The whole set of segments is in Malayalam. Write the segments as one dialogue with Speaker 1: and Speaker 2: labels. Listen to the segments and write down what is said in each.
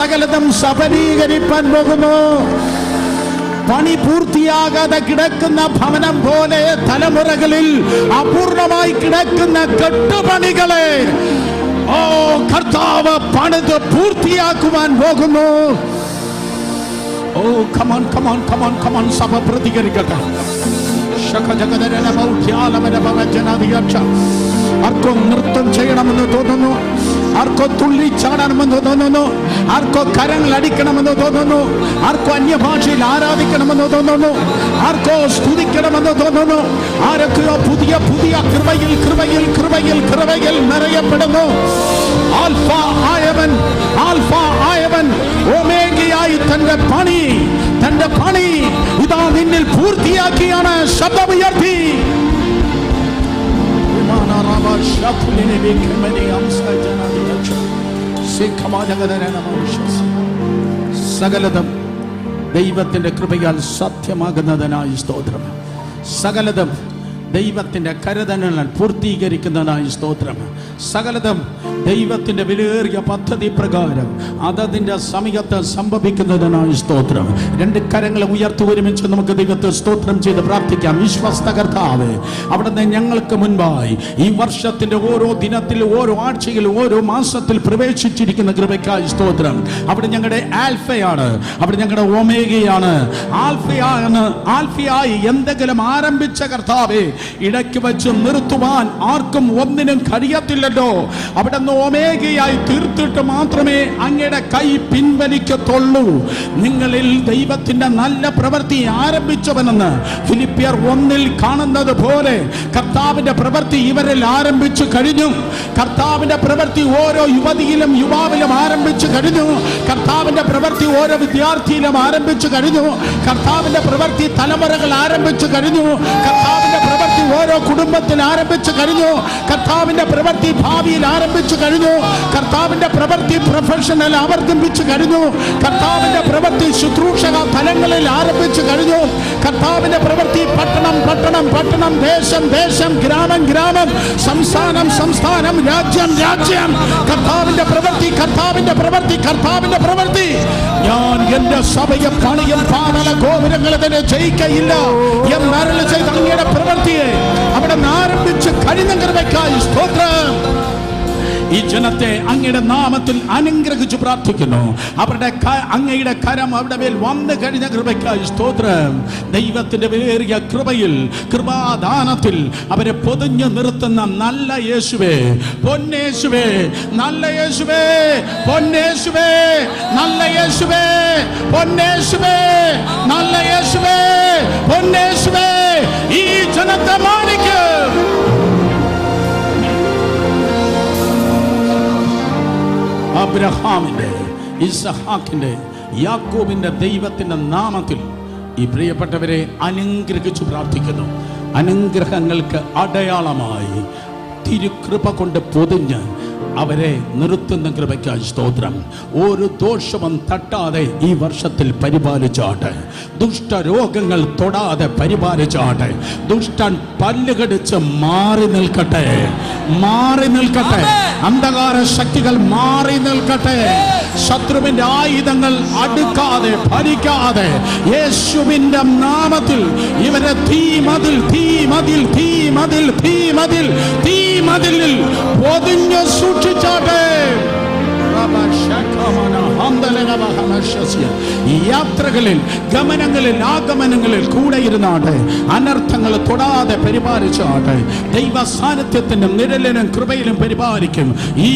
Speaker 1: സകലതും സഫലീകരിപ്പാൻ പോകുന്നു. പണി പൂർത്തിയാകാതെ കിടക്കുന്ന ഭവനം പോലെ തലമുറകളിൽ അപൂർണമായി കിടക്കുന്ന കെട്ടുപണികളെ ഓ കർത്താവ് പണിത് പൂർത്തിയാക്കുവാൻ പോകുന്നു. ഓ come on come on come on come on സഭ പ്രതികരിക്കട്ടെ. ശഖജഗദരനമൗഖ്യാലമനഭവജനാധികാക്ഷ. അർക്കും നൃത്തം ചെയ്യണമെന്ന് തോന്നുന്നു. ആർക്കോ തുള്ളി ചാടണമെന്ന് തോന്നുന്നു. ആർക്കോ കരങ്ങൾ അടിക്കണമെന്ന് തോന്നുന്നു. ആർക്കോ അന്യഭാഷയിൽ ആരാധിക്കണമെന്ന് തോന്നുന്നു. ആർക്കോ സ്തുതിക്കണമെന്ന് തോന്നുന്നു. ആരൊക്കെയോ പുതിയ പുതിയ കൃപയിൽ കൃപയിൽ കൃപയിൽ കൃപയിൽ നിറയപ്പെടുന്നു. ആൽഫ ആയവൻ ആൽഫ ആയവൻ ഒമേഗയായി തന്റെ പണി തന്റെ പണി ഇതാ നിന്നിൽ പൂർത്തിയാക്കിയാണ്. ശബ്ദമുയർത്തി. സകലതും ദൈവത്തിന്റെ കൃപയാൽ സത്യമാകുന്നതിനായി സ്തോത്രം. സകലതും ദൈവത്തിന്റെ കരുതനങ്ങൾ പൂർത്തീകരിക്കുന്നതായി സ്തോത്രം. സകലതും ദൈവത്തിന്റെ വിലയേറിയ പദ്ധതി പ്രകാരം അതതിന്റെ സമയത്ത് സംഭവിക്കുന്നതിനായി സ്തോത്രം. രണ്ട് കരങ്ങളെ ഉയർത്തി ഒരുമിച്ച് നമുക്ക് ദൈവത്തെ സ്തോത്രം ചെയ്ത് പ്രാർത്ഥിക്കാം. വിശ്വസ്തകർത്താവ് അവിടുന്ന് ഞങ്ങൾക്ക് മുൻപായി ഈ വർഷത്തിന്റെ ഓരോ ദിനത്തിൽ ഓരോ ആഴ്ചയിൽ ഓരോ മാസത്തിൽ പ്രവേശിച്ചിരിക്കുന്ന കൃപയ്ക്കായി സ്തോത്രം. അവിടെ ഞങ്ങളുടെ ആൽഫയാണ് അവിടെ ഞങ്ങളുടെ ഒമേഗയാണ് ആൽഫയാണ് ആൽഫിയായി എന്തെങ്കിലും ആരംഭിച്ച കർത്താവെ ഇടയ്ക്ക് വെച്ച് നിർത്തുവാൻ ആർക്കും ഒന്നിനും കഴിയത്തില്ലല്ലോ. അവിടെ നിന്ന് ഒമേഗയായി തീർത്തിട്ട് മാത്രമേ അങ്ങയുടെ കൈ പിൻവലിക്കത്തുള്ളൂ. നിങ്ങളിൽ ദൈവത്തിന്റെ നല്ല പ്രവൃത്തി ആരംഭിച്ചവനെന്ന് ഫിലിപ്പിയർ ഒന്നിൽ കാണുന്നത് പോലെ കർത്താവിന്റെ പ്രവൃത്തി ഇവരിൽ ആരംഭിച്ചു കഴിഞ്ഞു. കർത്താവിന്റെ പ്രവൃത്തി ഓരോ യുവതിയിലും യുവാവിലും ആരംഭിച്ചു കഴിഞ്ഞു. കർത്താവിന്റെ പ്രവൃത്തി ഓരോ വിദ്യാർത്ഥിയിലും ആരംഭിച്ചു കഴിഞ്ഞു. കർത്താവിന്റെ പ്രവൃത്തി തലമുറകൾ ആരംഭിച്ചു കഴിഞ്ഞു. കർത്താവിന്റെ പ്രവൃത്തി ഓരോ കുടുംബത്തിൽ ആരംഭിച്ചു കഴിഞ്ഞു. കർത്താവിന്റെ പ്രവൃത്തി ഭാവിയിൽ ആരംഭിച്ചു കഴിഞ്ഞു. കർത്താവിന്റെ പ്രവൃത്തി പ്രൊഫഷണൽ ആവർത്തിപ്പിച്ചു കഴിഞ്ഞു. കർത്താവിന്റെ പ്രവൃത്തി ശുശ്രൂഷക തലങ്ങളിൽ ആരംഭിച്ചു കഴിഞ്ഞു. കർത്താവിന്റെ പ്രവൃത്തി പട്ടണം പട്ടണം പട്ടണം ദേശം ദേശം ഗ്രാമം ഗ്രാമം സംസ്ഥാനം സംസ്ഥാനം രാജ്യം രാജ്യം. കർത്താവിന്റെ പ്രവൃത്തി കർത്താവിന്റെ പ്രവൃത്തി കർത്താവിന്റെ പ്രവൃത്തി. ഞാൻ എന്റെ സഭയെ പണിയും പാതല ഗോപുരങ്ങളെ തന്നെ ജയിക്കയില്ല. എന്നരളി ചെയ്ത അങ്ങയുടെ അവിടെ നിന്ന് ആരംഭിച്ച് കഴിഞ്ഞ കൃപയ്ക്കായി സ്തോത്രം. ഈ ജനത്തെ അങ്ങയുടെ നാമത്തിൽ അനുഗ്രഹിച്ചു പ്രാർത്ഥിക്കുന്നു. അവരുടെ അങ്ങയുടെ കരം അവിടെ മേൽ വന്നു കഴിഞ്ഞ കൃപയ്ക്കായി സ്തോത്രം. ദൈവത്തിന്റെ വേറിയ കൃപയിൽ കൃപാദാനത്തിൽ അവരെ പൊതിഞ്ഞു നിർത്തുന്ന നല്ല യേശുവേ പൊന്നേശുവേ നല്ല യേശുവേ പൊന്നേശുവേ നല്ല യേശുവേ പൊന്നേശുവേ നല്ല യേശുവേ പൊന്നേശുവേ. ഈ ജനത്തെ മാനിക്കും. അബ്രഹാമിന്റെ ഇസഹാക്കിന്റെ യാക്കോബിന്റെ ദൈവത്തിന്റെ നാമത്തിൽ ഈ പ്രിയപ്പെട്ടവരെ അനുഗ്രഹിച്ചു പ്രാർത്ഥിക്കുന്നു. അനുഗ്രഹങ്ങൾക്ക് അടയാളമായി തിരുകൃപ കൊണ്ട് പൊതിഞ്ഞ് അവരെ നിർത്തുന്ന കൃപയ്ക്കായി സ്തോത്രം. ഒരു ദോഷവും തട്ടാതെ ഈ വർഷത്തിൽ പരിപാലിച്ചാട്ടെ. ദുഷ്ടരോഗങ്ങൾ തൊടാതെ പരിപാലിച്ചാട്ടെ. ദുഷ്ടൻ പല്ലുകടിച്ച് മാറി നിൽക്കട്ടെ. മാറി നിൽക്കട്ടെ. അന്ധകാര ശക്തികൾ മാറി നിൽക്കട്ടെ. ശത്രുവിന്റെ ആയുധങ്ങൾ അടുക്കാതെ ഭരിക്കാതെ യേശുവിന്റെ നാമത്തിൽ ഇവരെ തീ മതിൽ തീ മതിൽ തീ മതിൽ തീ മതിൽ തീ മതിലിൽ പൊതിഞ്ഞു സൂക്ഷിച്ചാട്ടെ യാത്രകളിൽ ഗമനങ്ങളിൽ ആഗമനങ്ങളിൽ കൂടെ ഇരുന്നാട്ടെ. അനർത്ഥങ്ങൾ തൊടാതെ പരിപാലിച്ചാട്ടെ. ദൈവ സാന്നിധ്യത്തിന്റെ നിഴലിനും കൃപയിലും പരിപാലിക്കും. ഈ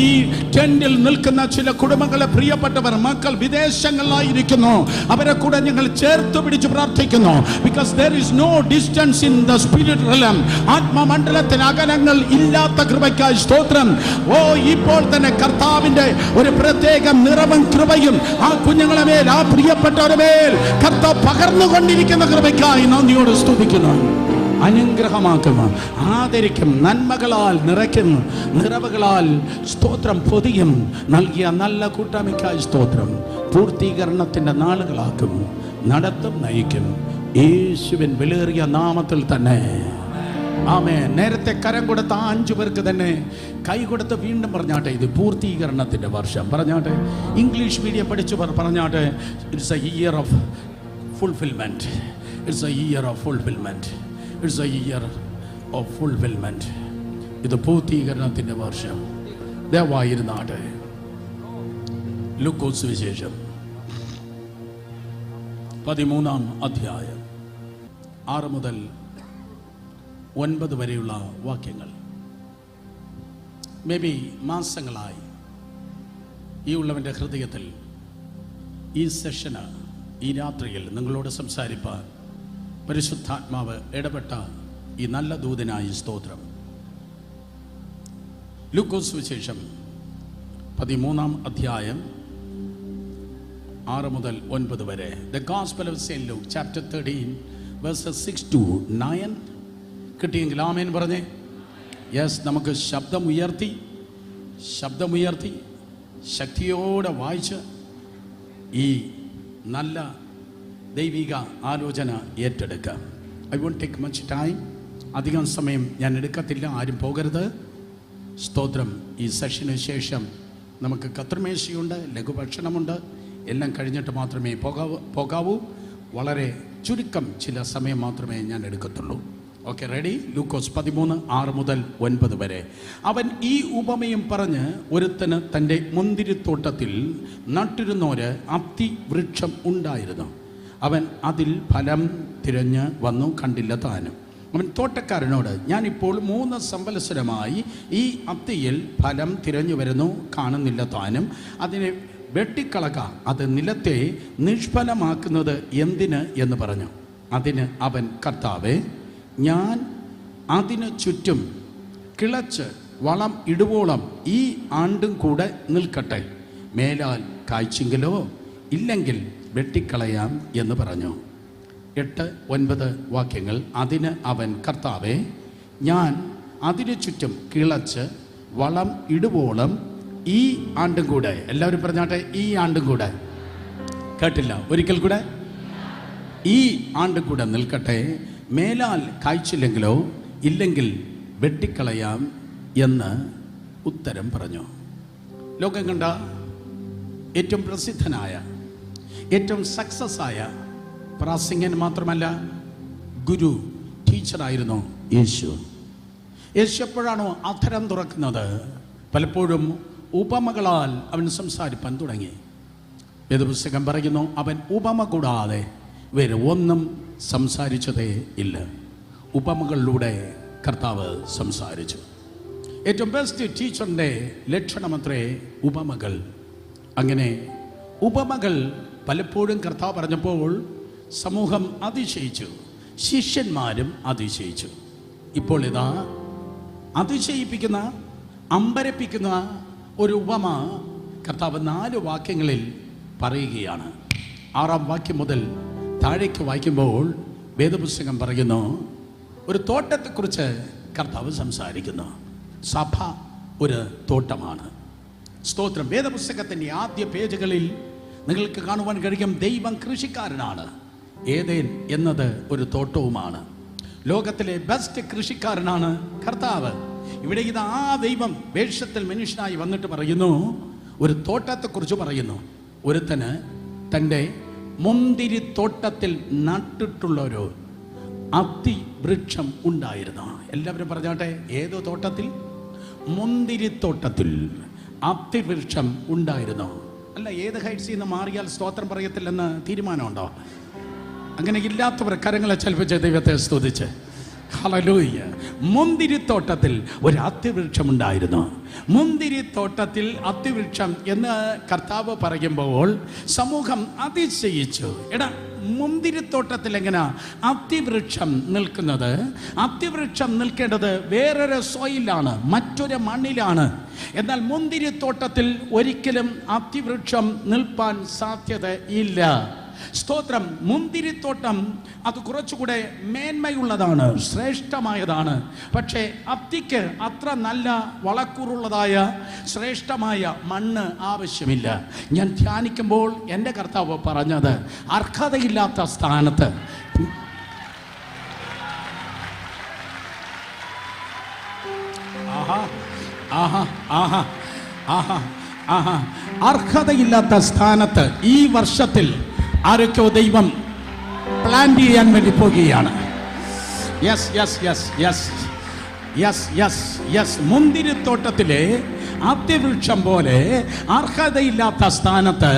Speaker 1: ടെന്റിൽ നിൽക്കുന്ന ചില കുടുംബങ്ങളെ പ്രിയപ്പെട്ടവർ മക്കൾ വിദേശങ്ങളിലായിരിക്കുന്നു. അവരെ കൂടെ ഞങ്ങൾ ചേർത്ത് പിടിച്ച് പ്രാർത്ഥിക്കുന്നു. Because there is no distance in the spirit realm ആത്മമണ്ഡലത്തിന് അകലങ്ങൾ ഇല്ലാത്ത കൃപയ്ക്കായി സ്തോത്രം. ഓ ഇപ്പോൾ തന്നെ കർത്താവിന്റെ ഒരു പ്രത്യേക നിറവും കൃപയും ആ കുഞ്ഞുങ്ങളെ മേൽ ആ പ്രിയപ്പെട്ടവരുടെ മേൽ കത്ത പകർന്നുകൊണ്ടിരിക്കുന്ന കൃപയ്ക്കായി നന്ദിയോട് സ്തുതിക്കുന്നു. അനുഗ്രഹമാക്കുന്നു. ആദരിക്കും നന്മകളാൽ നിറയ്ക്കും നിറവുകളാൽ സ്തോത്രം പൊതിയും. നൽകിയ നല്ല കൂട്ടായ്മയ്ക്കായി സ്തോത്രം. പൂർത്തീകരണത്തിന്റെ നാളുകളാക്കും നടത്തും നയിക്കും. യേശുവിൻ വിലേറിയ നാമത്തിൽ തന്നെ. ആമേ നേരത്തെ കരം കൊടുത്ത അഞ്ചു പേർക്ക് തന്നെ കൈ കൊടുത്ത് വീണ്ടും പറഞ്ഞാട്ടെ ഇത് പൂർത്തീകരണത്തിന്റെ വർഷം. പറഞ്ഞാട്ടെ ഇംഗ്ലീഷ് മീഡിയം പഠിച്ചു പറഞ്ഞാട്ടെ it's a year of fulfilment it's a year of fulfilment it's a year of fulfilment ഇത് പൂർത്തീകരണത്തിന്റെ വർഷം. ദയവായിരുന്നാട്ടെ. ലുക്കോസ് വിശേഷം. പതിമൂന്നാം അധ്യായം. ആറ് മുതൽ ഒൻപത് വരെയുള്ള വാക്യങ്ങൾ. മേ ബി മാസങ്ങളായി ഈ ഉള്ളവന്റെ ഹൃദയത്തിൽ ഈ സെഷന് ഈ രാത്രിയിൽ നിങ്ങളോട് സംസാരിപ്പാൻ പരിശുദ്ധാത്മാവ് ഇടപെട്ട ഈ നല്ല ദൂതനായി സ്തോത്രം. ലൂക്കോസ് വിശേഷം പതിമൂന്നാം അധ്യായം ആറ് മുതൽ ഒൻപത് വരെ. The gospel of saint Luke chapter thirteen verses six to nine കിട്ടിയെങ്കിൽ ആമേൻ പറഞ്ഞേ. യെസ് നമുക്ക് ശബ്ദമുയർത്തി ശബ്ദമുയർത്തി ശക്തിയോടെ വായിച്ച് ഈ നല്ല ദൈവിക ആലോചന ഏറ്റെടുക്കാം. I won't take much time അധികം സമയം ഞാൻ എടുക്കത്തില്ല ആരും പോകരുത്. സ്തോത്രം. ഈ സെഷന് ശേഷം നമുക്ക് കത്രിമേശയുണ്ട് ലഘുഭക്ഷണമുണ്ട്. എല്ലാം കഴിഞ്ഞിട്ട് മാത്രമേ പോകാവൂ പോകാവൂ. വളരെ ചുരുക്കം ചില സമയം മാത്രമേ ഞാൻ എടുക്കത്തുള്ളൂ. ഓക്കെ റെഡി ലൂക്കോസ് പതിമൂന്ന് ആറ് മുതൽ ഒൻപത് വരെ. അവൻ ഈ ഉപമയും പറഞ്ഞ് ഒരുത്തന് തന്റെ മുന്തിരിത്തോട്ടത്തിൽ നട്ടിരുന്നോര് അത്തി വൃക്ഷം ഉണ്ടായിരുന്നു. അവൻ അതിൽ ഫലം തിരഞ്ഞ് വന്നു കണ്ടില്ല താനും. അവൻ തോട്ടക്കാരനോട് ഞാനിപ്പോൾ മൂന്ന് സംവത്സരമായി ഈ അത്തിയിൽ ഫലം തിരഞ്ഞു വരുന്നു കാണുന്നില്ല താനും. അതിനെ വെട്ടിക്കളക അത് നിലത്തെ നിഷ്ഫലമാക്കുന്നത് എന്തിന്? എന്ന് പറഞ്ഞു. അതിന് അവൻ കർത്താവെ ഞാൻ അതിന് ചുറ്റും കിളച്ച് വളം ഇടുവോളം ഈ ആണ്ടും കൂടെ നിൽക്കട്ടെ. മേലാൽ കായ്ച്ചെങ്കിലോ ഇല്ലെങ്കിൽ വെട്ടിക്കളയാം എന്ന് പറഞ്ഞു. എട്ട് ഒൻപത് വാക്യങ്ങൾ. അതിന് അവൻ കർത്താവെ ഞാൻ അതിനു ചുറ്റും കിളച്ച് വളം ഇടുവോളം ഈ ആണ്ടും കൂടെ. എല്ലാവരും പറഞ്ഞാട്ടെ ഈ ആണ്ടും കൂടെ. കേട്ടില്ല? ഒരിക്കൽ കൂടെ? ഈ ആണ്ടും കൂടെ നിൽക്കട്ടെ. മേലാൽ കായ്ച്ചില്ലെങ്കിലോ ഇല്ലെങ്കിൽ വെട്ടിക്കളയാം എന്ന് ഉത്തരം പറഞ്ഞു. ലോകം കണ്ട ഏറ്റവും പ്രസിദ്ധനായ ഏറ്റവും സക്സസ് ആയ പ്രാസിംഗൻ മാത്രമല്ല ഗുരു ടീച്ചറായിരുന്നു യേശു. യേശു എപ്പോഴാണോ അധരം തുറക്കുന്നത് പലപ്പോഴും ഉപമകളാൽ അവൻ സംസാരിപ്പാൻ തുടങ്ങി. വേദപുസ്തകം പറയുന്നു അവൻ ഉപമ കൂടാതെ വേറെ ഒന്നും സംസാരിച്ചതേ ഇല്ല. ഉപമകളിലൂടെ കർത്താവ് സംസാരിച്ചു. ഏറ്റവും ബെസ്റ്റ് ടീച്ചറിന്റെ ലക്ഷണമത്രേ ഉപമകൾ. അങ്ങനെ ഉപമകൾ പലപ്പോഴും കർത്താവ് പറഞ്ഞപ്പോൾ സമൂഹം അതിശയിച്ചു ശിഷ്യന്മാരും അതിശയിച്ചു. ഇപ്പോൾ ഇതാ അതിശയിപ്പിക്കുന്ന അമ്പരപ്പിക്കുന്ന ഒരു ഉപമ കർത്താവ് നാല് വാക്യങ്ങളിൽ പറയുകയാണ്. ആറാം വാക്യം മുതൽ താഴേക്ക് വായിക്കുമ്പോൾ വേദപുസ്തകം പറയുന്നു ഒരു തോട്ടത്തെക്കുറിച്ച് കർത്താവ് സംസാരിക്കുന്നു. സഭ ഒരു തോട്ടമാണ്. സ്തോത്രം. വേദപുസ്തകത്തിന്റെ ആദ്യ പേജുകളിൽ നിങ്ങൾക്ക് കാണുവാൻ കഴിയും ദൈവം കൃഷിക്കാരനാണ്. ഏതേൻ എന്നത് ഒരു തോട്ടവുമാണ്. ലോകത്തിലെ ബെസ്റ്റ് കൃഷിക്കാരനാണ് കർത്താവ്. ഇവിടെ ഇത് ആ ദൈവം വേഷത്തിൽ മനുഷ്യനായി വന്നിട്ട് പറയുന്നു ഒരു തോട്ടത്തെക്കുറിച്ച് പറയുന്നു. ഒരുത്തന് തന്റെ മുന്തിരിത്തോട്ടത്തിൽ നട്ടിട്ടുള്ളൊരു അതിവൃക്ഷം ഉണ്ടായിരുന്നു. എല്ലാവരും പറഞ്ഞാട്ടെ ഏതോ തോട്ടത്തിൽ? മുന്തിരിത്തോട്ടത്തിൽ അതിവൃക്ഷം ഉണ്ടായിരുന്നു. അല്ല ഏത് ഹൈറ്റ്സിൽ നിന്ന് മാറിയാൽ സ്തോത്രം പറയത്തില്ലെന്ന് തീരുമാനമുണ്ടോ? അങ്ങനെ ഇല്ലാത്തവർ കരങ്ങളെ ചലിപ്പിച്ച് ദൈവത്തെ സ്തുതിച്ച്. ഹലലൂയ്യ മുന്തിരിത്തോട്ടത്തിൽ ഒരു അത്യവൃക്ഷമുണ്ടായിരുന്നു മുന്തിരിത്തോട്ടത്തിൽ അത്തിവൃക്ഷം എന്ന് കർത്താവ് പറയുമ്പോൾ സമൂഹം അതിശയിച്ചു. എടാ മുന്തിരിത്തോട്ടത്തിൽ എങ്ങനെ അത്തിവൃക്ഷം നിൽക്കുന്നത്? അത്തിവൃക്ഷം നിൽക്കേണ്ടത് വേറൊരു സോയിലാണ് മറ്റൊരു മണ്ണിലാണ്. എന്നാൽ മുന്തിരിത്തോട്ടത്തിൽ ഒരിക്കലും അത്തിവൃക്ഷം നിൽപ്പാൻ സാധ്യതയില്ല സ്തോത്രം. മുന്തിരിത്തോട്ടം അത് കുറച്ചുകൂടെ മേന്മയുള്ളതാണ് ശ്രേഷ്ഠമായതാണ്. പക്ഷേ അപ്തിക്ക് അത്ര നല്ല വളക്കൂറുള്ളതായ ശ്രേഷ്ഠമായ മണ്ണ് ആവശ്യമില്ല. ഞാൻ ധ്യാനിക്കുമ്പോൾ എന്റെ കർത്താവ് പറഞ്ഞത് അർഹതയില്ലാത്ത സ്ഥാനത്ത്. അർഹതയില്ലാത്ത സ്ഥാനത്ത് ഈ വർഷത്തിൽ ആരൊക്കെയോ ദൈവം പ്ലാൻ ചെയ്യാൻ വേണ്ടി പോകുകയാണ്. Yes yes yes yes yes yes yes മുന്തിരിത്തോട്ടത്തിലെ ആദ്യവൃക്ഷം പോലെ അർഹതയില്ലാത്ത സ്ഥാനത്ത്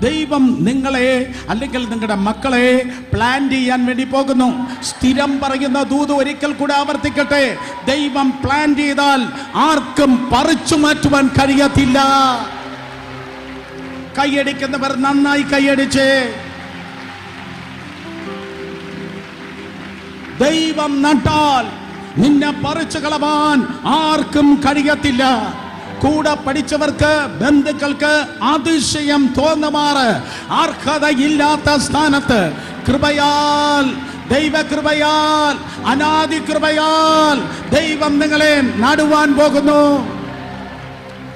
Speaker 1: ദൈവം നിങ്ങളെ അല്ലെങ്കിൽ നിങ്ങളുടെ മക്കളെ പ്ലാൻ ചെയ്യാൻ വേണ്ടി പോകുന്നു. സ്ഥിരം പറയുന്ന ദൂത് ഒരിക്കൽ കൂടെ ആവർത്തിക്കട്ടെ. ദൈവം പ്ലാൻ ചെയ്താൽ ആർക്കും പറിച്ചു മാറ്റുവാൻ കഴിയത്തില്ല. കൈയടിക്കുന്നവർ നന്നായി കൈയടിച്ചേ. ദൈവം നട്ടാൽ നിന്നെ പറിച്ചു കളവാൻ ആർക്കും കഴിയത്തില്ല. കൂടെ പഠിച്ചവർക്ക് ബന്ധുക്കൾക്ക് അതിശയം തോന്നുമാറ്. അർഹതയില്ലാത്ത സ്ഥാനത്ത് കൃപയാൽ ദൈവകൃപയാൽ അനാദി കൃപയാൽ ദൈവം നിങ്ങളെ നടുവാൻ പോകുന്നു.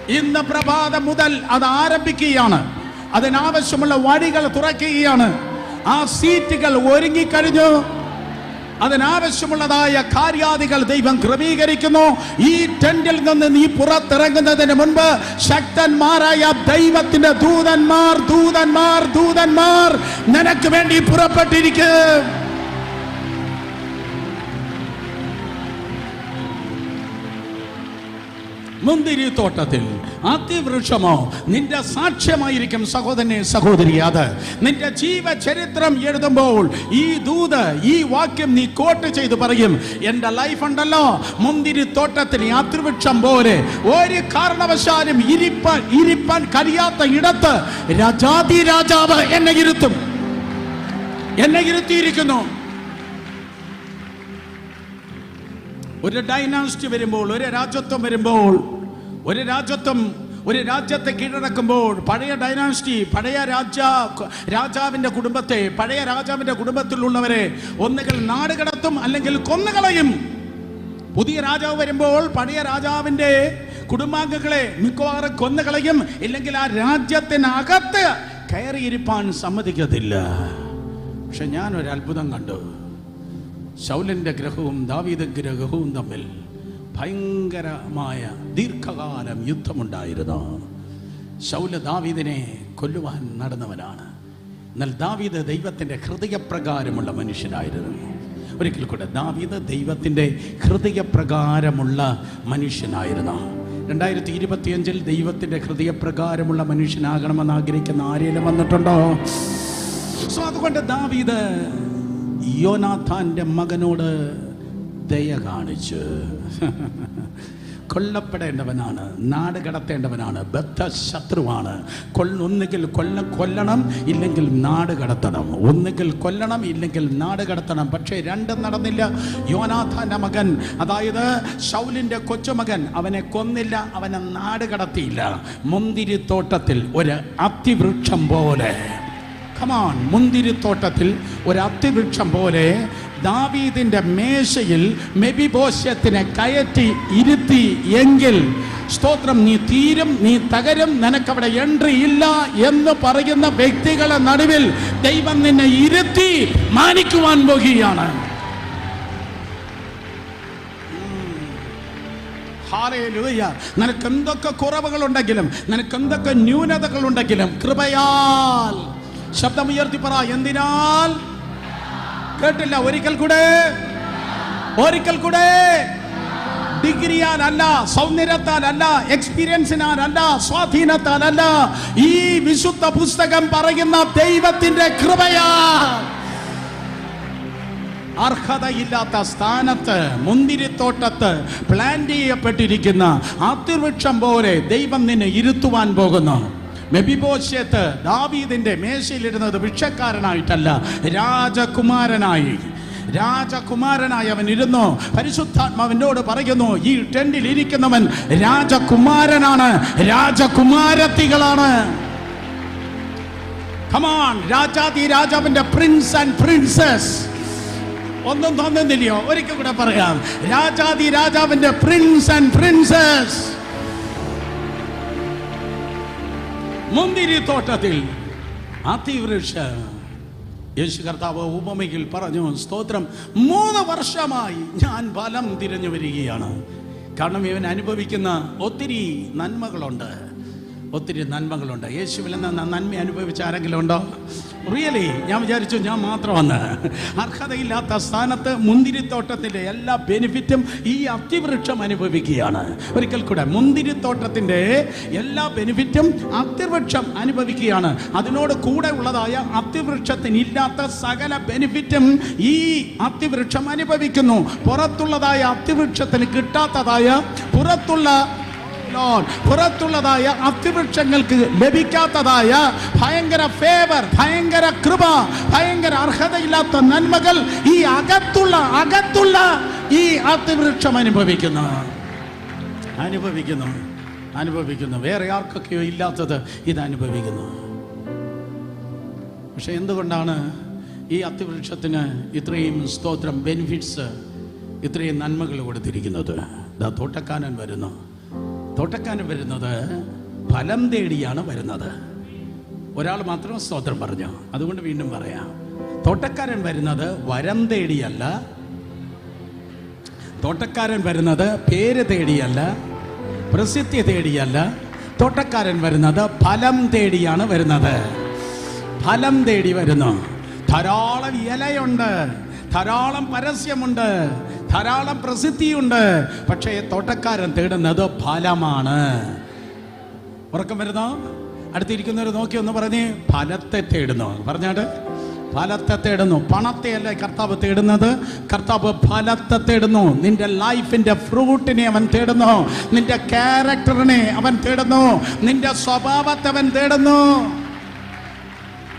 Speaker 1: ഇന്ന് പ്രഭാതം മുതൽ അത് ആരംഭിക്കുകയാണ്. അതിനാവശ്യമുള്ള വഴികൾ തുറക്കുകയാണ്. ആ സീറ്റുകൾ ഒരുങ്ങിക്കഴിഞ്ഞു. അതിനാവശ്യമുള്ളതായ കാര്യാദികൾ ദൈവം ക്രമീകരിക്കുന്നു. ഈ ടെന്റിൽ നിന്ന് നീ പുറത്തിറങ്ങുന്നതിന് മുൻപ് ശക്തന്മാരായ ദൈവത്തിന്റെ ദൂതന്മാർ ദൂതന്മാർ ദൂതന്മാർ നിനക്ക് വേണ്ടി പുറപ്പെട്ടിരിക്കും. മുന്തിരി തോട്ടത്തിൽ അതിവൃക്ഷമോ? നിന്റെ സാക്ഷ്യമായിരിക്കും സഹോദരനെ സഹോദരി അത്. നിന്റെ ജീവചരിത്രം എഴുതുമ്പോൾ ഈ ദൂത് ഈ വാക്യം നീ കോട്ട് ചെയ്ത് പറയും എന്റെ ലൈഫ് ഉണ്ടല്ലോ. മുന്തിരി തോട്ടത്തിൽ ഈ അതിവൃക്ഷം പോലെ ഒരു കാരണവശാലും ഇരിപ്പാൻ ഇരിപ്പാൻ കഴിയാത്ത ഇടത്ത് രാജാതി രാജാവ് എന്നെ ഇരുത്തും. എന്നെ ഇരുത്തിയിരിക്കുന്നു. ഒരു ഡൈനാസ്റ്റി വരുമ്പോൾ ഒരു രാജ്യത്വം വരുമ്പോൾ ഒരു രാജ്യത്വം ഒരു രാജ്യത്തെ കീഴടക്കുമ്പോൾ പഴയ ഡൈനാസ്റ്റി പഴയ രാജ രാജാവിന്റെ കുടുംബത്തെ പഴയ രാജാവിന്റെ കുടുംബത്തിലുള്ളവരെ ഒന്നുകിൽ നാട് കടത്തും അല്ലെങ്കിൽ കൊന്നുകളയും. പുതിയ രാജാവ് വരുമ്പോൾ പഴയ രാജാവിന്റെ കുടുംബാംഗങ്ങളെ മിക്കവാറും കൊന്നുകളയും. ഇല്ലെങ്കിൽ ആ രാജ്യത്തിനകത്ത് കയറിയിരിപ്പാൻ സമ്മതിക്കത്തില്ല. പക്ഷെ ഞാൻ ഒരു അത്ഭുതം കണ്ടു. ശൗലിന്റെ ഗ്രഹവും ദാവീദ ഗ്രഹവും തമ്മിൽ ഭയങ്കരമായ ദീർഘകാലം യുദ്ധമുണ്ടായിരുന്നു. ശൗല ദാവീദിനെ കൊല്ലുവാൻ നടന്നവനാണ്. എന്നാൽ ദാവീദ് ദൈവത്തിന്റെ ഹൃദയപ്രകാരമുള്ള മനുഷ്യനായിരുന്നു. ഒരിക്കൽ കൂടെ ദാവീദ് ദൈവത്തിന്റെ ഹൃദയപ്രകാരമുള്ള മനുഷ്യനായിരുന്നു. രണ്ടായിരത്തി ഇരുപത്തിയഞ്ചിൽ ദൈവത്തിന്റെ ഹൃദയപ്രകാരമുള്ള മനുഷ്യനാകണമെന്ന് ആഗ്രഹിക്കുന്ന ആരെങ്കിലും വന്നിട്ടുണ്ടോ? സോ അതുകൊണ്ട് ദാവീദ് യോനാഥാന്റെ മകനോട് ദയ കാണിച്ച്. കൊല്ലപ്പെടേണ്ടവനാണ് നാട് കടത്തേണ്ടവനാണ് ബദ്ധ ശത്രുവാണ് ഒന്നുകിൽ കൊല്ല കൊല്ലണം ഇല്ലെങ്കിൽ നാട് കടത്തണം. ഒന്നുകിൽ കൊല്ലണം ഇല്ലെങ്കിൽ നാട് കടത്തണം. പക്ഷേ രണ്ടും നടന്നില്ല. യോനാഥാന്റെ മകൻ അതായത് ഷൗലിന്റെ കൊച്ചുമകൻ അവനെ കൊന്നില്ല അവനെ നാട് കടത്തിയില്ല. മുന്തിരിത്തോട്ടത്തിൽ ഒരു അത്തിവൃക്ഷം പോലെ കമാൺ മുന്തിരിത്തോട്ടത്തിൽ ഒരു അത്തിവൃക്ഷം പോലെ ദാവീദിന്റെ മേശയിൽ മെബിബോഷ്യത്തിനെ കയറ്റി ഇരുത്തി എങ്കിൽ സ്തോത്രം നീ തീരും നീ തകരും നിനക്കവിടെ എൻട്രി ഇല്ല എന്ന് പറയുന്ന വ്യക്തികളെ നടുവിൽ ദൈവം നിന്നെ ഇരുത്തി മാനിക്കുവാൻ പോകുകയാണ്. നിനക്ക് എന്തൊക്കെ കുറവുകളുണ്ടെങ്കിലും നിനക്ക് എന്തൊക്കെ ന്യൂനതകളുണ്ടെങ്കിലും കൃപയാൽ ശബ്ദമുയർത്തി പറ എന്തിനാൽ? കേട്ടില്ല ഒരിക്കൽ കൂടെ. ഒരിക്കൽ കൂടെ. ഡിഗ്രിയാലല്ല സൗന്ദര്യത്താലല്ല എക്സ്പീരിയൻസിനാലല്ല സ്വാധീനത്താലല്ല ഈ വിശുദ്ധ പുസ്തകം പറയുന്ന ദൈവത്തിന്റെ കൃപയാ. അർഹതയില്ലാത്ത സ്ഥാനത്ത് മുന്തിരിത്തോട്ടത്ത് പ്ലാന്റ് ചെയ്യപ്പെട്ടിരിക്കുന്ന അതിർവൃക്ഷം പോലെ ദൈവം നിന്നെ ഇരുത്തുവാൻ പോകുന്നു. മെബിബോശ്യത്ത് ദാവീദിന്റെ മേശയിലിരുന്നത് ഭിക്ഷക്കാരനായിട്ടല്ല രാജകുമാരനായി. രാജകുമാരനായി അവൻ ഇരുന്നു. പരിശുദ്ധാത്മാവിനോട് പറയുന്നു ഈ ടെന്റിൽ ഇരിക്കുന്നവൻ രാജകുമാരനാണ്. രാജകുമാരത്തികളാണ്. കമാൺ രാജാതി രാജാവിന്റെ പ്രിൻസ് ആൻഡ് പ്രിൻസസ് ഒന്നും തോന്നുന്നില്ലയോ? ഒരിക്കൽ കൂടെ പറയാം. രാജാതി രാജാവിന്റെ പ്രിൻസ് ആൻഡ് പ്രിൻസസ് മുന്തിരി തോട്ടത്തിൽ അതിവൃക്ഷ. യേശു കർത്താവ് ഉപമയിൽ പറഞ്ഞു സ്തോത്രം. മൂന്ന് വർഷമായി ഞാൻ ഫലം തിരഞ്ഞു വരികയാണ്. കാരണം ഇവൻ അനുഭവിക്കുന്ന ഒത്തിരി നന്മകളുണ്ട്. ഒത്തിരി നന്മകളുണ്ട്. യേശുവിൽ നിന്ന് നന്മ അനുഭവിച്ച ആരെങ്കിലും ഉണ്ടോ? റിയലി ഞാൻ വിചാരിച്ചു ഞാൻ മാത്രമാണ്. അർഹതയില്ലാത്ത സ്ഥാനത്ത് മുന്തിരിത്തോട്ടത്തിന്റെ എല്ലാ ബെനിഫിറ്റും ഈ അത്തിവൃക്ഷം അനുഭവിക്കുകയാണ്. ഒരിക്കൽ കൂടെ മുന്തിരിത്തോട്ടത്തിന്റെ എല്ലാ ബെനിഫിറ്റും അത്തിവൃക്ഷം അനുഭവിക്കുകയാണ്. അതിനോട് കൂടെ ഉള്ളതായ അത്തിവൃക്ഷത്തിനില്ലാത്ത സകല ബെനിഫിറ്റും ഈ അത്തിവൃക്ഷം അനുഭവിക്കുന്നു. പുറത്തുള്ളതായ അത്തിവൃക്ഷത്തിന് കിട്ടാത്തതായ പുറത്തുള്ള പുറത്തുള്ളതായ അത്തിവൃക്ഷങ്ങൾക്ക് ലഭിക്കാത്തതായ ഭയങ്കര ഫേവർ ഭയങ്കര കൃപ ഭയങ്കര അർഹതയില്ലാത്ത നന്മകൾ ഈ അകത്തുള്ള അകത്തുള്ള ഈ അത്തിവൃക്ഷം അനുഭവിക്കുന്നു. അനുഭവിക്കുന്നു. അനുഭവിക്കുന്നു. വേറെ ആർക്കൊക്കെയോ ഇല്ലാത്തത് ഇത് അനുഭവിക്കുന്നു. പക്ഷെ എന്തുകൊണ്ടാണ് ഈ അത്തിവൃക്ഷത്തിന് ഇത്രയും സ്തോത്രം ബെനിഫിറ്റ്സ് ഇത്രയും നന്മകൾ കൊടുത്തിരിക്കുന്നത്? ദ തോട്ടക്കാരൻ വരുന്നു. തോട്ടക്കാരൻ വരുന്നത് ഫലം തേടിയാണ് വരുന്നത്. ഒരാൾ മാത്രം സ്തോത്രം പറഞ്ഞു? അതുകൊണ്ട് വീണ്ടും പറയാം. തോട്ടക്കാരൻ വരുന്നത് വരം തേടിയല്ല. തോട്ടക്കാരൻ വരുന്നത് പേര് തേടിയല്ല. പ്രസിദ്ധി തേടിയല്ല. തോട്ടക്കാരൻ വരുന്നത് ഫലം തേടിയാണ് വരുന്നത്. ഫലം തേടി വരുന്നു. ധാരാളം ഇലയുണ്ട്. ധാരാളം പരസ്യമുണ്ട്. ധാരാളം പ്രസിദ്ധിയുണ്ട്. പക്ഷേ തോട്ടക്കാരൻ തേടുന്നത് ഫലമാണ്. ഉറക്കം വരുന്നോ? അടുത്തിരിക്കുന്നവർ നോക്കി ഒന്ന് പറഞ്ഞേ ഫലത്തെ തേടുന്നു. പറഞ്ഞാട്ട് ഫലത്തെ തേടുന്നു. പണത്തെ അല്ല കർത്താവ് തേടുന്നത്? കർത്താവ് ഫലത്തെ തേടുന്നു. നിന്റെ ലൈഫിന്റെ ഫ്രൂട്ടിനെ അവൻ തേടുന്നു. നിന്റെ ക്യാരക്ടറിനെ അവൻ തേടുന്നു. നിന്റെ സ്വഭാവത്തെ അവൻ തേടുന്നു.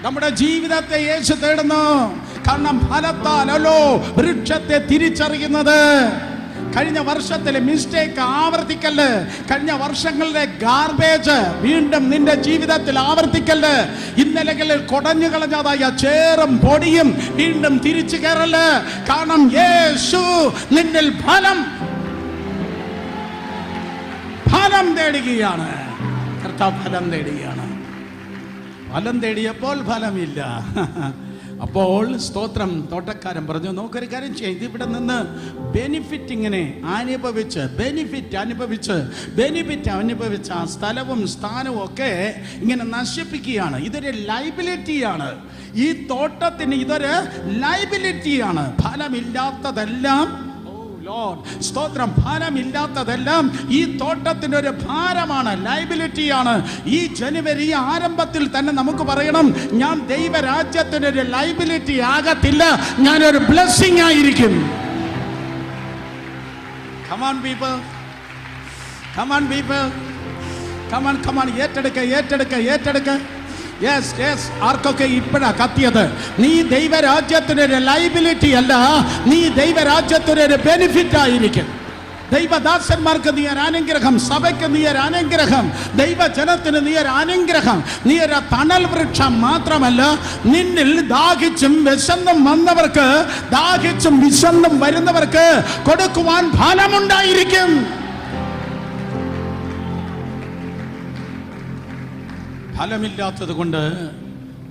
Speaker 1: നമ്മുടെ ജീവിതത്തെ യേശു തേടുന്നു. കാരണം ഫലത്താലല്ലോ വൃക്ഷത്തെ തിരിച്ചറിയുന്നത്. കഴിഞ്ഞ വർഷത്തിലെ മിസ്റ്റേക്ക് ആവർത്തിക്കല്ല്. കഴിഞ്ഞ വർഷങ്ങളിലെ ഗാർബേജ് വീണ്ടും നിന്റെ ജീവിതത്തിൽ ആവർത്തിക്കല്ല്. ഇന്നലകളിൽ കൊടഞ്ഞു കളഞ്ഞതായ ചേറും പൊടിയും വീണ്ടും തിരിച്ചു കയറൽ കാരണം യേശു നിന്നിൽ ഫലം ഫലം തേടുകയാണ്. കർത്താവ് ഫലം തേടുകയാണ്. ഫലം തേടിയപ്പോൾ ഫലമില്ല. അപ്പോൾ സ്തോത്രം തോട്ടക്കാരൻ പറഞ്ഞു നോക്കൊരു കാര്യം ചെയ്യും. ഇതിവിടെ നിന്ന് ബെനിഫിറ്റ് ഇങ്ങനെ അനുഭവിച്ച് ബെനിഫിറ്റ് അനുഭവിച്ച് ബെനിഫിറ്റ് അനുഭവിച്ച ആ സ്ഥലവും സ്ഥാനവും ഒക്കെ ഇങ്ങനെ നശിപ്പിക്കുകയാണ്. ഇതൊരു ലൈബിലിറ്റിയാണ് ഈ തോട്ടത്തിന് ഇതൊരു ലൈബിലിറ്റിയാണ് ഫലമില്ലാത്തതെല്ലാം സ്തോത്രം ഭാരമില്ലാത്തതെല്ലാം ഈ തോട്ടത്തിന്റെ ഒരു ഭാരമാണ് ലൈബിലിറ്റിയാണ് ഈ ജനുവരി ആരംഭത്തിൽ തന്നെ നമുക്ക് പറയണം ഞാൻ ദൈവരാജ്യത്തിന്റെ ഒരു ലൈബിലിറ്റി ആകത്തില്ല ഞാനൊരു ബ്ലെസ്സിങ് ആയിരിക്കും. ഏറ്റെടുക്ക ഏറ്റെടുക്ക ഏറ്റെടുക്ക. യെസ് യെസ് ആർക്കൊക്കെ ഇപ്പോഴാ കത്തിയത്? നീ ദൈവരാജ്യത്തിനൊരു ലൈബിലിറ്റി അല്ല. നീ ദൈവരാജ്യത്തിനൊരു ബെനിഫിറ്റ് ആയിരിക്കും. ദൈവദാസന്മാർക്ക് നീ ഒരു അനുഗ്രഹം സഭയ്ക്ക് നീ ഒരു അനുഗ്രഹം ദൈവജനത്തിന് നീ ഒരു അനുഗ്രഹം നീ ഒരു തണൽ വൃക്ഷം മാത്രമല്ല നിന്നിൽ ദാഹിച്ചും വിശന്നും വന്നവർക്ക് ദാഹിച്ചും വിശന്നും വരുന്നവർക്ക് കൊടുക്കുവാൻ ഫലമുണ്ടായിരിക്കും. ഫലമില്ലാത്തത് കൊണ്ട്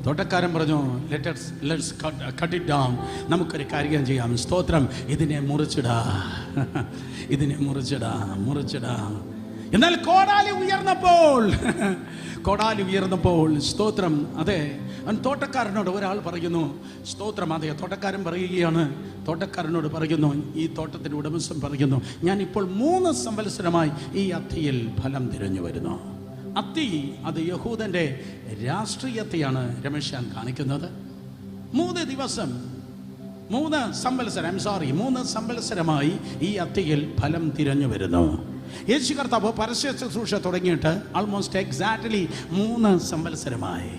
Speaker 1: തോട്ടക്കാരൻ പറഞ്ഞു let's let's cut it down നമുക്കൊരു കാര്യം ചെയ്യാം. സ്തോത്രം. ഇതിനെ മുറിച്ചിടാ. ഇതിനെ മുറിച്ചിടാ മുറിച്ചിടാ. എന്നാൽ കോടാലി ഉയർന്നപ്പോൾ കോടാലി ഉയർന്നപ്പോൾ സ്തോത്രം. അതെ അവൻ തോട്ടക്കാരനോട് ഒരാൾ പറയുന്നു സ്തോത്രം അതെ. തോട്ടക്കാരൻ പറയുകയാണ് തോട്ടക്കാരനോട് പറയുന്നു ഈ തോട്ടത്തിന്റെ ഉടമസ്ഥൻ പറയുന്നു ഞാൻ ഇപ്പോൾ മൂന്ന് സംവത്സരമായി ഈ അത്തിയിൽ ഫലം തിരഞ്ഞു വരുന്നു. അത്തി അത് യഹൂദന്റെ രാഷ്ട്രീയത്തെയാണ് രമേശാൻ കാണിക്കുന്നത്. മൂന്ന് ദിവസം മൂന്ന് സംവത്സരം ഐം സോറി മൂന്ന് സംവത്സരമായി ഈ അത്തിയിൽ ഫലം തിരഞ്ഞു വരുന്നു. യേശു കർത്താവ് പരസ്യ ശുശ്രൂഷ തുടങ്ങിയിട്ട് ആൾമോസ്റ്റ് എക്സാക്ട്ലി മൂന്ന് സംവത്സരമായി.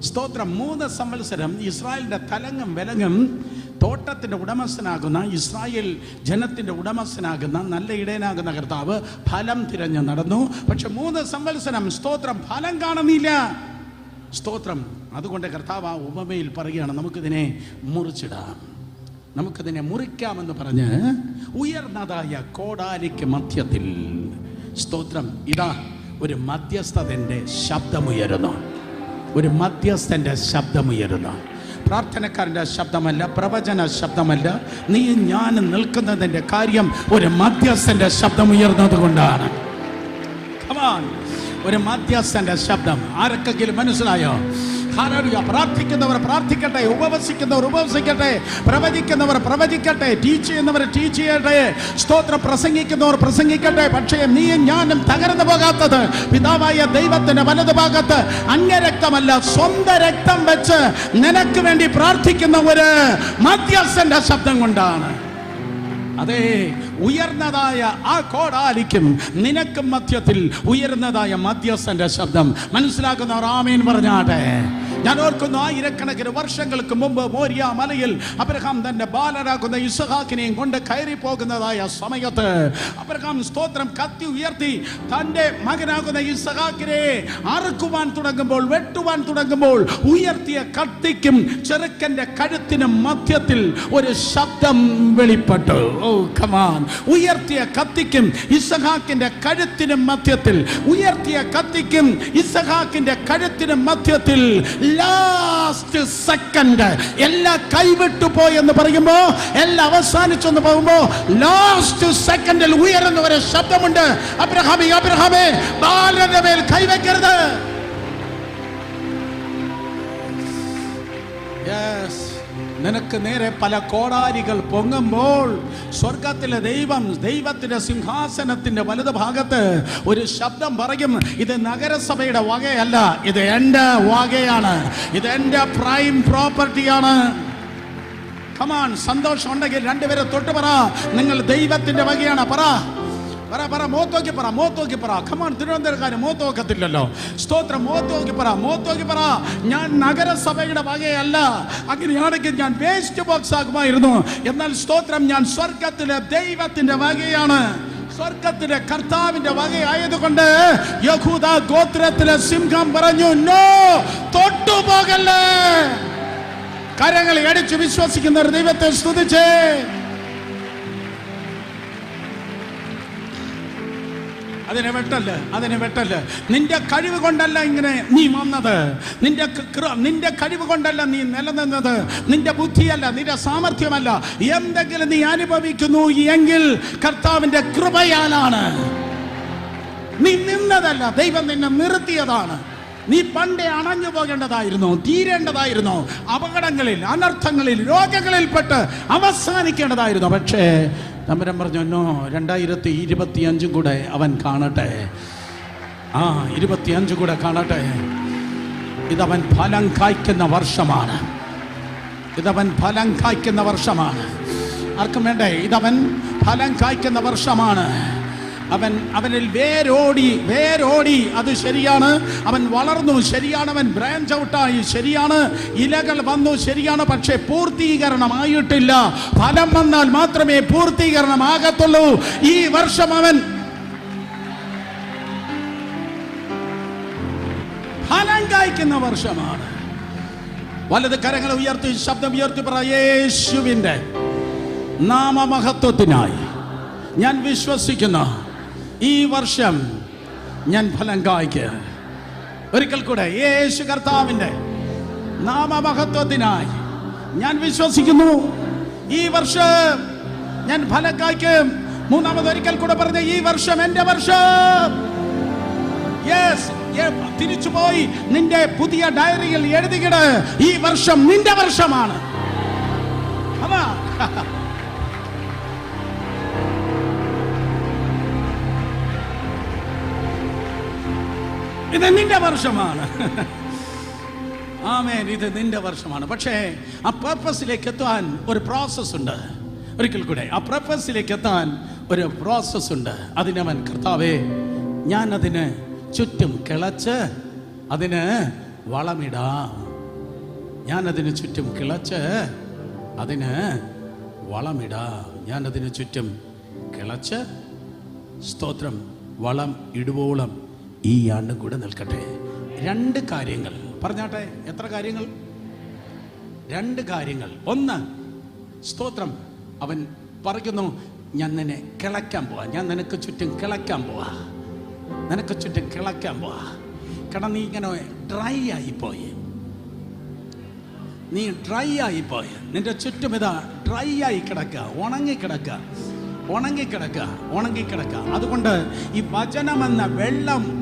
Speaker 1: സ്തോത്രം മൂന്ന് സംവത്സരം ഇസ്രായേലിന്റെ തലങ്ങും വിലങ്ങും തോട്ടത്തിന്റെ ഉടമസ്ഥനാകുന്ന ഇസ്രായേൽ ജനത്തിന്റെ ഉടമസ്ഥനാകുന്ന നല്ല ഇടയനാകുന്ന കർത്താവ് ഫലം തിരഞ്ഞു നടന്നു. പക്ഷെ മൂന്ന് സംവത്സരം സ്തോത്രം ഫലം കാണുന്നില്ല. സ്തോത്രം. അതുകൊണ്ട് കർത്താവ് ആ ഉപമയിൽ പറയുകയാണ് നമുക്കിതിനെ മുറിച്ചിടാം. നമുക്കിതിനെ മുറിക്കാമെന്ന് പറഞ്ഞ് ഉയർന്നതായ കോടാലിക്ക് മധ്യത്തിൽ സ്തോത്രം. ഇതാ ഒരു മധ്യസ്ഥതന്റെ ശബ്ദമുയരുന്നു. ഒരു മധ്യസ്ഥന്റെ ശബ്ദമുയരുന്നു. പ്രാർത്ഥനക്കാരന്റെ ശബ്ദമല്ല പ്രവചന ശബ്ദമല്ല. നീ ഞാൻ നിൽക്കുന്നതിന്റെ കാര്യം ഒരു മധ്യസ്ഥന്റെ ശബ്ദം ഉയർന്നത് കൊണ്ടാണ്. ഒരു മധ്യസ്ഥന്റെ ശബ്ദം. ആരൊക്കെങ്കിലും മനസ്സിലായോ. പ്രാർത്ഥിക്കുന്നവർ പ്രാർത്ഥിക്കട്ടെ ഉപവസിക്കുന്നവർ ഉപവസിക്കട്ടെ പ്രവചിക്കുന്നവർ പ്രവചിക്കട്ടെ ടീച്ച് ചെയ്യുന്നവർ ടീച്ച് ചെയ്യട്ടെ സ്തോത്രം പ്രസംഗിക്കുന്നവർ പ്രസംഗിക്കട്ടെ പക്ഷേ നീയും ഞാനും തകർന്നു പോകാത്തത് പിതാവായ ദൈവത്തിന്റെ വലതുഭാഗത്ത് അന്യരക്തമല്ല സ്വന്തം രക്തം വെച്ച് നിനക്ക് വേണ്ടി പ്രാർത്ഥിക്കുന്ന ഒരു മധ്യസ്ഥന്റെ ശബ്ദം കൊണ്ടാണ്. അതെ ഉയർന്നതായ ആ കോടാലിക്കും നിനക്കും മധ്യത്തിൽ ഉയർന്നതായ മധ്യസ്ഥന്റെ ശബ്ദം. മനസ്സിലാക്കുന്ന റാമേൻ പറഞ്ഞാട്ടെ? ഞാൻ ഓർക്കുന്നു ആയിരക്കണക്കിന് വർഷങ്ങൾക്ക് മുമ്പ് മോരിയ മലയിൽ അബ്രഹാം തന്റെ ബാലരാകുന്ന ഇസഹാക്കിനെയും കൊണ്ട് കയറി പോകുന്നതായ സമയത്ത് അബ്രഹാം സ്തോത്രം കത്തി ഉയർത്തി തന്റെ മകനാകുന്ന ഇസഹാക്കിനെ അറുക്കുവാൻ തുടങ്ങുമ്പോൾ വെട്ടുവാൻ തുടങ്ങുമ്പോൾ ഉയർത്തിയ കത്തിക്കും ചെറുക്കന്റെ കഴുത്തിനും മധ്യത്തിൽ ഒരു ശബ്ദം വെളിപ്പെട്ടു. ഓ കമാൻ ഉയർത്തിയ കത്തിക്കും ഇസഹാക്കിന്റെ കഴുത്തിനും മധ്യത്തിൽ ഉയർത്തിയ കത്തിക്കും ഇസഹാക്കിന്റെ കഴുത്തിനും മധ്യത്തിൽ ലാസ്റ്റ് സെക്കൻഡ് എല്ലാം കൈവിട്ടു പോയെന്ന് പറയുമ്പോ എല്ലാം അവസാനിച്ചെന്ന് പോകുമ്പോ ലാസ്റ്റ് സെക്കൻഡിൽ ഉയരുന്ന ഒരു ശബ്ദമുണ്ട്. അബ്രഹാമി അബ്രഹാമേ ബാലന്റെ മേൽ കൈവയ്ക്കരുത്. Yes. നിനക്ക് നേരെ പല കോടാരികൾ പൊങ്ങുമ്പോൾ സ്വർഗത്തിലെ ദൈവം ദൈവത്തിന്റെ സിംഹാസനത്തിന്റെ വലത് ഭാഗത്ത് ഒരു ശബ്ദം പറയും ഇത് നഗരസഭയുടെ വകയല്ല ഇത് എന്റെ വകയാണ് ഇത് എന്റെ പ്രൈം പ്രോപ്പർട്ടിയാണ്. കമാൺ സന്തോഷം ഉണ്ടെങ്കിൽ രണ്ടുപേരെ തൊട്ട് പറ നിങ്ങൾ ദൈവത്തിന്റെ വകയാണ് പറ. പറ പറ മോത്തോക്കി പറ മോത്തോക്കി പറ. ഖമാൻ തിരുവനന്തപുരക്കാരൻ മോത്തോക്കത്തില്ലല്ലോ. സ്തോത്രം മോത്തോക്കി പറ മോത്തോക്കി പറ. ഞാൻ നഗരസഭയുടെ വകയല്ല. അങ്ങനെയാണെങ്കിൽ ഞാൻ വേസ്റ്റ് ബോക്സ് ആകുമായിരുന്നു. എന്നാൽ സ്തോത്രം ഞാൻ സ്വർഗത്തിലെ ദൈവത്തിന്റെ വകയാണ്. സ്വർഗത്തിലെ കർത്താവിന്റെ വകയായതുകൊണ്ട് യഹൂദ ഗോത്രത്തിലെ സിംഹം പറഞ്ഞു നോ തൊട്ടുപോകല്ലേ കരങ്ങളെ അടിച്ചു വിശ്വസിക്കുന്ന ഒരു ദൈവത്തെ സ്തുതിച്ചേ. അതിനെ വെട്ടല്ല? അതിനെ വെട്ടല്ല? നിന്റെ കഴിവ് കൊണ്ടല്ല ഇങ്ങനെ നീ വന്നത്. നിന്റെ നിന്റെ കഴിവ് കൊണ്ടല്ല നീ നിലനിന്നത്. നിന്റെ ബുദ്ധിയല്ല നിന്റെ സാമർഥ്യമല്ല. എന്തെങ്കിലും നീ അനുഭവിക്കുന്നു എങ്കിൽ കർത്താവിന്റെ കൃപയാലാണ്. നീ നിന്നതല്ല ദൈവം നിന്നെ നിർത്തിയതാണ്. നീ പണ്ടേ അണഞ്ഞു പോകേണ്ടതായിരുന്നു തീരേണ്ടതായിരുന്നു. അപകടങ്ങളിൽ അനർത്ഥങ്ങളിൽ രോഗങ്ങളിൽപ്പെട്ട് അവസാനിക്കേണ്ടതായിരുന്നു. പക്ഷേ തമ്പരം പറഞ്ഞു എന്നോ രണ്ടായിരത്തി ഇരുപത്തി അഞ്ചും കൂടെ അവൻ കാണട്ടെ. ആ ഇരുപത്തിയഞ്ചും കൂടെ കാണട്ടെ. ഇതവൻ ഫലം കായ്ക്കുന്ന വർഷമാണ്. ഇതവൻ ഫലം കായ്ക്കുന്ന വർഷമാണ്. ആർക്കും വേണ്ടേ? ഇതവൻ ഫലം കായ്ക്കുന്ന വർഷമാണ്. അവൻ അവനിൽ വേരോടി വേരോടി അത് ശരിയാണ്. അവൻ വളർന്നു ശരിയാണ്. അവൻ ബ്രാഞ്ച് ഔട്ടായി ശരിയാണ്. ഇലകൾ വന്നു ശരിയാണ്. പക്ഷേ പൂർത്തീകരണമായിട്ടില്ല. ഫലം വന്നാൽ മാത്രമേ പൂർത്തീകരണമാകത്തുള്ളൂ. ഈ വർഷം അവൻ ഫലം കായ്ക്കുന്ന വർഷമാണ്. വലത് കരങ്ങൾ ഉയർത്തി ശബ്ദം ഉയർത്തി പറ യേശുവിന്റെ നാമമഹത്വത്തിനായി ഞാൻ വിശ്വസിക്കുന്ന. ഈ വർഷം ഞാൻ ഫലം കായ്ക്ക്. ഒരിക്കൽ കൂടെ യേശു കർത്താവിന്റെ നാമമഹത്വത്തിനായി ഞാൻ വിശ്വസിക്കുന്നു. ഈ വർഷം ഞാൻ ഫലം കായ്ക്കും. മൂന്നാമത് ഒരിക്കൽ കൂടെ പറഞ്ഞ ഈ വർഷം എന്റെ വർഷം. യെസ് തിരിച്ചു പോയി. നിന്റെ പുതിയ ഡയറിയിൽ എഴുതികിട് ഈ വർഷം നിന്റെ വർഷമാണ്. Come ഇത് നിന്റെ വർഷമാണ്. ആമേൻ ഇത് നിന്റെ വർഷമാണ്. പക്ഷേ ആ പർപ്പസിലേക്ക് എത്താൻ ഒരു പ്രോസസ് ഉണ്ട്. ഒരിക്കൽ കൂടെ ആ പർപ്പസിലേക്ക് എത്താൻ ഒരു പ്രോസസ് ഉണ്ട്. അതിനവൻ കർത്താവേ ഞാൻ അതിന് ചുറ്റും കിളച്ച് അതിന് വളമിടാം. ഞാൻ അതിന് ചുറ്റും കിളച്ച് അതിന് വളമിടാം. ഞാൻ അതിന് ചുറ്റും കിളച്ച് സ്തോത്രം വളം ഇടുവോളം ഈ ആണ്ടും കൂടെ നിൽക്കട്ടെ. രണ്ട് കാര്യങ്ങൾ. പറഞ്ഞാട്ടെ എത്ര കാര്യങ്ങൾ? രണ്ട് കാര്യങ്ങൾ. ഒന്ന് സ്തോത്രം. അവൻ പറയുന്നു ഞാൻ നിന്നെ കിളയ്ക്കാൻ പോവാ. ഞാൻ നിനക്ക് ചുറ്റും കിളയ്ക്കാൻ പോവാ. നിനക്ക് ചുറ്റും കിളയ്ക്കാൻ പോവാ. കാരണം നീ ഇങ്ങനെ ഡ്രൈ ആയിപ്പോയി നീ ഡ്രൈ ആയിപ്പോയി പോയ. നിന്റെ ചുറ്റും ഇതാ ഡ്രൈ ആയി കിടക്കുക ഉണങ്ങിക്കിടക്കുക ഉണങ്ങിക്കിടക്കുക ഉണങ്ങിക്കിടക്കുക അതുകൊണ്ട് ഈ വചനമെന്ന വെള്ളം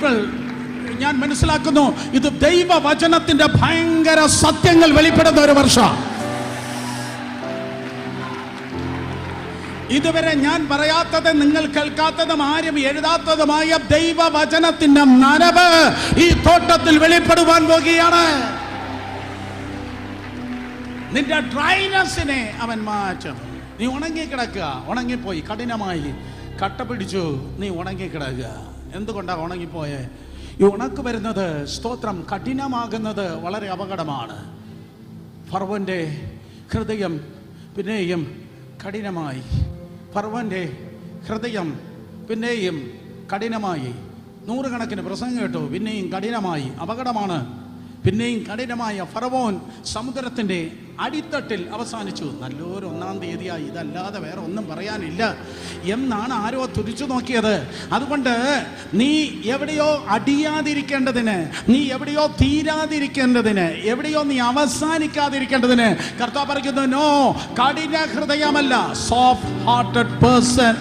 Speaker 1: പീപ്പിൾ ഞാൻ മനസ്സിലാക്കുന്നു. ഇത് ദൈവവചനത്തിന്റെ ഭയങ്കര സത്യങ്ങൾ വെളിപ്പെടുന്ന ഒരു വർഷം. ഇതുവരെ ഞാൻ പറയാത്തത് നിങ്ങൾ കേൾക്കാത്തതും ആരും എഴുതാത്തതുമായ ദൈവവചനത്തിന്റെ നനവ് ഈ തോട്ടത്തിൽ വെളിപ്പെടുവാൻ പോകുകയാണ്. നിന്റെ ഡ്രൈനസിനെ അവൻ മാറ്റും. നീ ഉണങ്ങി കിടക്കുക ഉണങ്ങിപ്പോയി. കഠിനമായി. കട്ട പിടിച്ചു. നീ ഉണങ്ങി കിടക്കുക എന്തുകൊണ്ടാണ് ഉണങ്ങിപ്പോയെ? ഈ ഉണക്ക് വരുന്നത് സ്തോത്രം കഠിനമാകുന്നത് വളരെ അപകടമാണ്. ഫർവന്റെ ഹൃദയം പിന്നെയും കഠിനമായി. ഫർവന്റെ ഹൃദയം പിന്നെയും കഠിനമായി. നൂറുകണക്കിന് പ്രസംഗം കേട്ടു പിന്നെയും കഠിനമായി. അപകടമാണ്. പിന്നെയും കഠിനമായ ഫറവോൻ സമുദ്രത്തിന്റെ അടിത്തട്ടിൽ അവസാനിച്ചു. നല്ലൊരു ഒന്നാം തീയതിയായി. ഇതല്ലാതെ വേറെ ഒന്നും പറയാനില്ല. എന്നാണ് ആരോ തുരിച്ചു നോക്കിയത്. അതുകൊണ്ട് നീ എവിടെയോ അടിയാതിരിക്കേണ്ടതിന് നീ എവിടെയോ തീരാതിരിക്കേണ്ടതിന് എവിടെയോ നീ അവസാനിക്കാതിരിക്കേണ്ടതിന് കർത്താവ് പറയുന്നു നോ കഠിന ഹൃദയമല്ല soft hearted person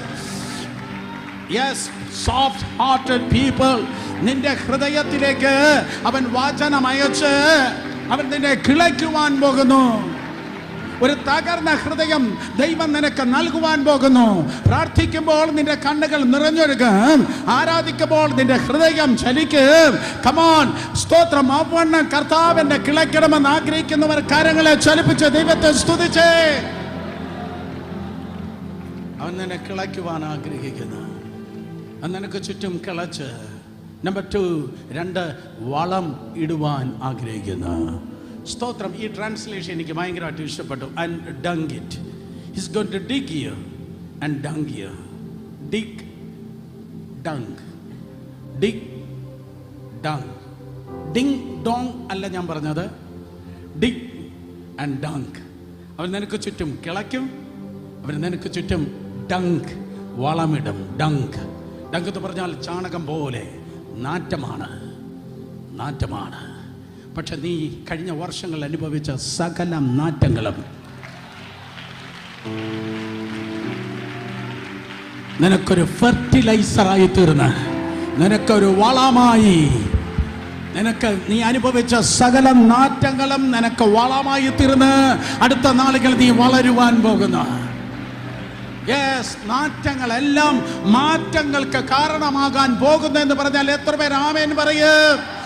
Speaker 1: yes soft hearted people നിന്റെ ഹൃദയത്തിലേക്ക് അവൻ വാചനം അയച്ച് അവൻ നിന്നെ കിളയ്ക്കുവാൻ പോകുന്നു. ഒരു തകർന്ന ഹൃദയം ദൈവം നിനക്ക് നൽകുവാൻ പോകുന്നു. പ്രാർത്ഥിക്കുമ്പോൾ നിന്റെ കണ്ണുകൾ നിറഞ്ഞൊരുക്കും ആരാധിക്കുമ്പോൾ നിന്റെ ഹൃദയം ചലിക്കും. കമോൺ സ്തോത്രം. അവണ്ണം കർത്താവിന്റെ കിളയ്ക്കണമെന്ന് ആഗ്രഹിക്കുന്നവർ കാര്യങ്ങളെ ചലിപ്പിച്ച് ദൈവത്തെ സ്തുതിച്ചേ. അവൻ നിന്നെ കിളയ്ക്കുവാൻ ആഗ്രഹിക്കുന്നു. നിനക്ക് ചുറ്റും കിളച്ച്. നമ്പർ ടു രണ്ട് വളം ഇടുവാൻ ആഗ്രഹിക്കുന്നു. സ്തോത്രം. ഈ ട്രാൻസ്ലേഷൻ എനിക്ക് ഭയങ്കരമായിട്ട് ഇഷ്ടപ്പെട്ടു. And dung it his gone to dig you and dung you dig dung dig dung ding dong അല്ല ഞാൻ പറഞ്ഞത്. ഡിഗ് ആൻഡ് ഡങ്ക് അവൻ നിനക്ക് ചുറ്റും കിളയ്ക്കും. അവൻ നിനക്ക് ചുറ്റും ഡങ്ക് വളമിടും ഡങ്ക് ഡങ്ക് എന്ന് പറഞ്ഞാൽ ചാണകം പോലെ നാറ്റമാണ്. നാറ്റമാണ്. പക്ഷെ നീ കഴിഞ്ഞ വർഷങ്ങൾ അനുഭവിച്ച സകല നാറ്റങ്ങളും നിനക്കൊരു ഫെർട്ടിലൈസറായി തീർന്ന് നിനക്കൊരു വളമായി. നിനക്ക് നീ അനുഭവിച്ച സകല നാറ്റങ്ങളും നിനക്ക് വളമായി തീർന്ന് അടുത്ത നാളുകൾ നീ വളരുവാൻ പോകുന്നു. മാറ്റങ്ങളെല്ലാം മാറ്റങ്ങൾക്ക് കാരണമാകാൻ പോകുന്നു എന്ന് പറഞ്ഞാൽ എത്ര പേർ ആമേൻ പറയും.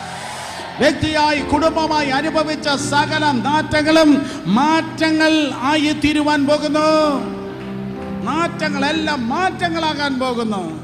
Speaker 1: വ്യക്തിയായി കുടുംബമായി അനുഭവിച്ച സകല നാറ്റങ്ങളും മാറ്റങ്ങൾ ആയി തീരുവാൻ പോകുന്നു. മാറ്റങ്ങളെല്ലാം മാറ്റങ്ങളാകാൻ പോകുന്നു.